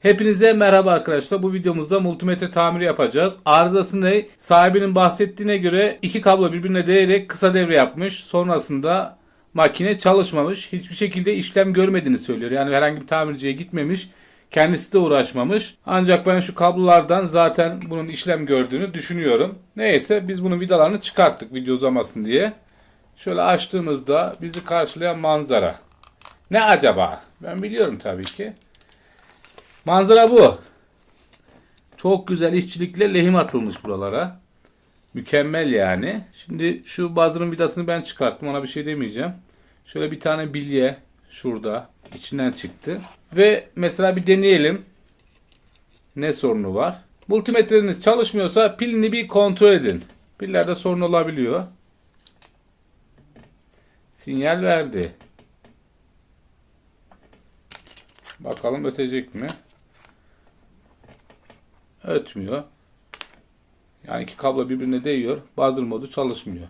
Hepinize merhaba arkadaşlar. Bu videomuzda multimetre tamiri yapacağız. Arızası ne? Sahibinin bahsettiğine göre iki kablo birbirine değerek kısa devre yapmış. Sonrasında makine çalışmamış. Hiçbir şekilde işlem görmediğini söylüyor. Yani herhangi bir tamirciye gitmemiş. Kendisi de uğraşmamış. Ancak ben şu kablolardan zaten bunun işlem gördüğünü düşünüyorum. Neyse biz bunun vidalarını çıkarttık video uzamasın diye. Şöyle açtığımızda bizi karşılayan manzara. Ne acaba? Ben biliyorum tabii ki. Manzara bu. Çok güzel işçilikle lehim atılmış buralara. Mükemmel yani. Şimdi şu buzzer'ın vidasını ben çıkarttım. Ona bir şey demeyeceğim. Şöyle bir tane bilye şurada içinden çıktı. Ve mesela bir deneyelim. Ne sorunu var? Multimetreniz çalışmıyorsa pilini bir kontrol edin. Pillerde sorun olabiliyor. Sinyal verdi. Bakalım ötecek mi? Ötmüyor. Yani iki kablo birbirine değiyor. Buzzer modu çalışmıyor.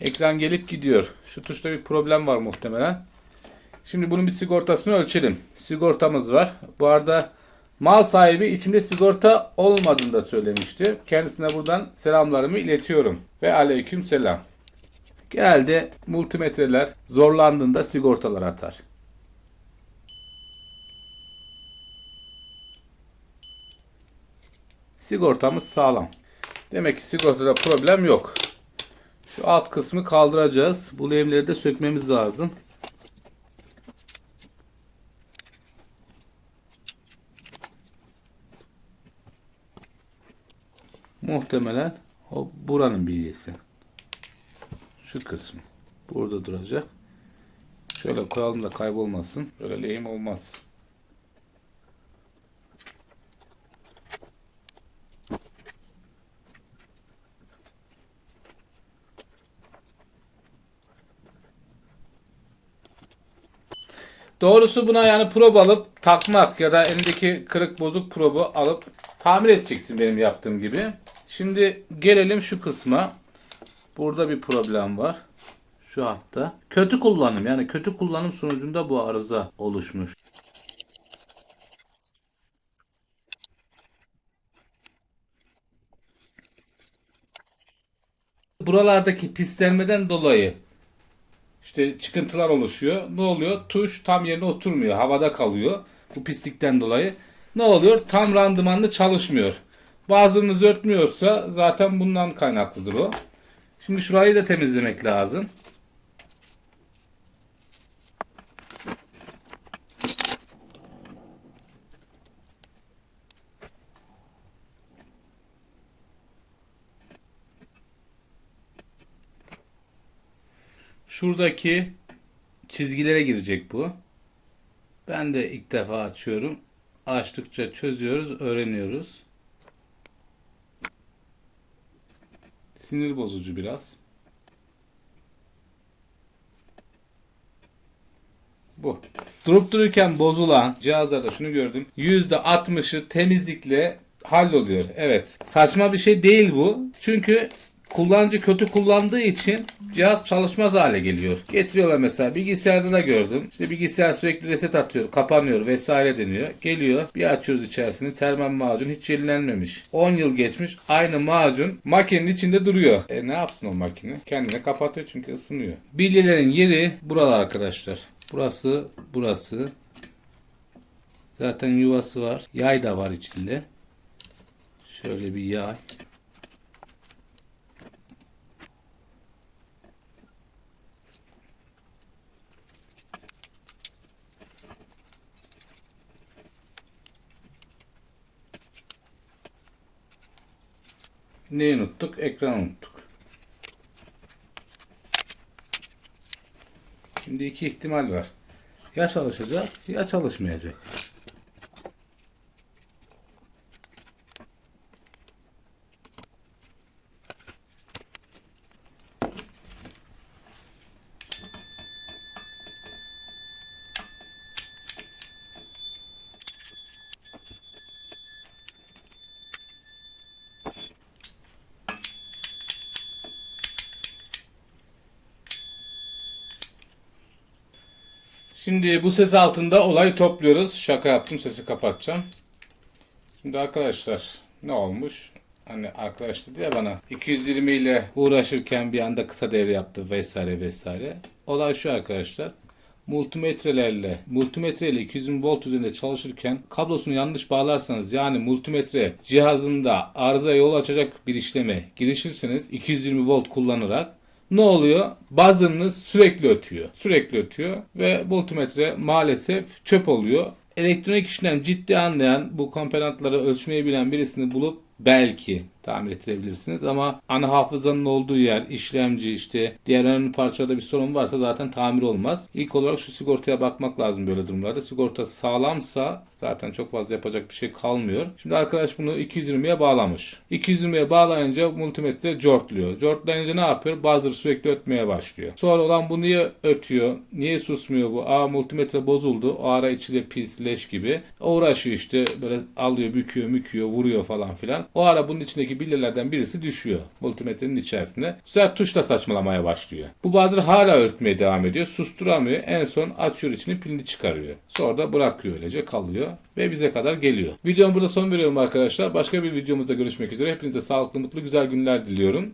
Ekran gelip gidiyor. Şu tuşta bir problem var muhtemelen. Şimdi bunun bir sigortasını ölçelim. Sigortamız var. Bu arada mal sahibi içinde sigorta olmadığını da söylemişti. Kendisine buradan selamlarımı iletiyorum. Ve aleyküm selam. Genelde multimetreler zorlandığında sigortalar atar. Sigortamız sağlam. Demek ki sigortada problem yok. Şu alt kısmı kaldıracağız. Bu lehimleri de sökmemiz lazım. Muhtemelen o buranın bilyesi. Şu kısmı. Burada duracak. Şöyle koyalım da kaybolmasın. Böyle lehim olmaz. Doğrusu buna yani prob alıp takmak ya da elindeki kırık bozuk probu alıp tamir edeceksin benim yaptığım gibi. Şimdi gelelim şu kısma. Burada bir problem var. Şu hatta. Kötü kullanım yani kötü kullanım sonucunda bu arıza oluşmuş. Buralardaki pislenmeden dolayı işte çıkıntılar oluşuyor. Ne oluyor? Tuş tam yerine oturmuyor. Havada kalıyor. Bu pislikten dolayı. Ne oluyor? Tam randımanlı çalışmıyor. Bazınız örtmüyorsa zaten bundan kaynaklıdır o. Şimdi şurayı da temizlemek lazım. Şuradaki çizgilere girecek bu. Ben de ilk defa açıyorum. Açtıkça çözüyoruz, öğreniyoruz. Sinir bozucu biraz. Bu. Durup dururken bozulan cihazlarda şunu gördüm. %60'ı temizlikle halloluyor. Evet. Saçma bir şey değil bu. Çünkü kullanıcı kötü kullandığı için cihaz çalışmaz hale geliyor. Getiriyorlar mesela bilgisayarda da gördüm. İşte bilgisayar sürekli reset atıyor, kapanıyor vesaire deniyor. Geliyor bir açıyoruz içerisini termal macun hiç yenilenmemiş. 10 yıl geçmiş aynı macun makinenin içinde duruyor. E ne yapsın o makine? Kendine kapatıyor çünkü ısınıyor. Bilyelerin yeri buralar arkadaşlar. Burası, burası. Zaten yuvası var. Yay da var içinde. Şöyle bir yay. Neyi unuttuk? Ekran unuttuk. Şimdi iki ihtimal var. Ya çalışacak ya çalışmayacak. Şimdi bu ses altında olayı topluyoruz. Şaka yaptım sesi kapatacağım. Şimdi arkadaşlar ne olmuş? Hani arkadaş dedi ya bana 220 ile uğraşırken bir anda kısa devre yaptı vesaire vesaire. Olay şu arkadaşlar. Multimetrelerle, multimetre ile 220 volt üzerinde çalışırken kablosunu yanlış bağlarsanız yani multimetre cihazında arıza yol açacak bir işleme girişirseniz 220 volt kullanarak ne oluyor? Buzzer'ınız sürekli ötüyor. Sürekli ötüyor ve multimetre maalesef çöp oluyor. Elektronik işlem ciddi anlayan bu komponentleri ölçmeyi bilen birisini bulup belki tamir ettirebilirsiniz ama ana hafızanın olduğu yer, işlemci işte diğer önemli parçalarda bir sorun varsa zaten tamir olmaz. İlk olarak şu sigortaya bakmak lazım böyle durumlarda. Sigorta sağlamsa zaten çok fazla yapacak bir şey kalmıyor. Şimdi arkadaş bunu 220'ye bağlamış. 220'ye bağlayınca multimetre cortluyor. Cortlayınca ne yapıyor? Buzzer sürekli ötmeye başlıyor. Sonra olan bu niye ötüyor? Niye susmuyor bu? Aa multimetre bozuldu. O ara içi de pis, leş gibi. Uğraşıyor işte böyle alıyor, büküyor, müküyor, vuruyor falan filan. O ara bunun içindeki bilyelerden birisi düşüyor multimetrenin içerisine. Bu sefer tuşla saçmalamaya başlıyor. Bu buzzer hala ötmeye devam ediyor. Susturamıyor. En son açıyor içini pilini çıkarıyor. Sonra da bırakıyor öylece kalıyor ve bize kadar geliyor. Videomu burada son veriyorum arkadaşlar. Başka bir videomuzda görüşmek üzere. Hepinize sağlıklı, mutlu, güzel günler diliyorum.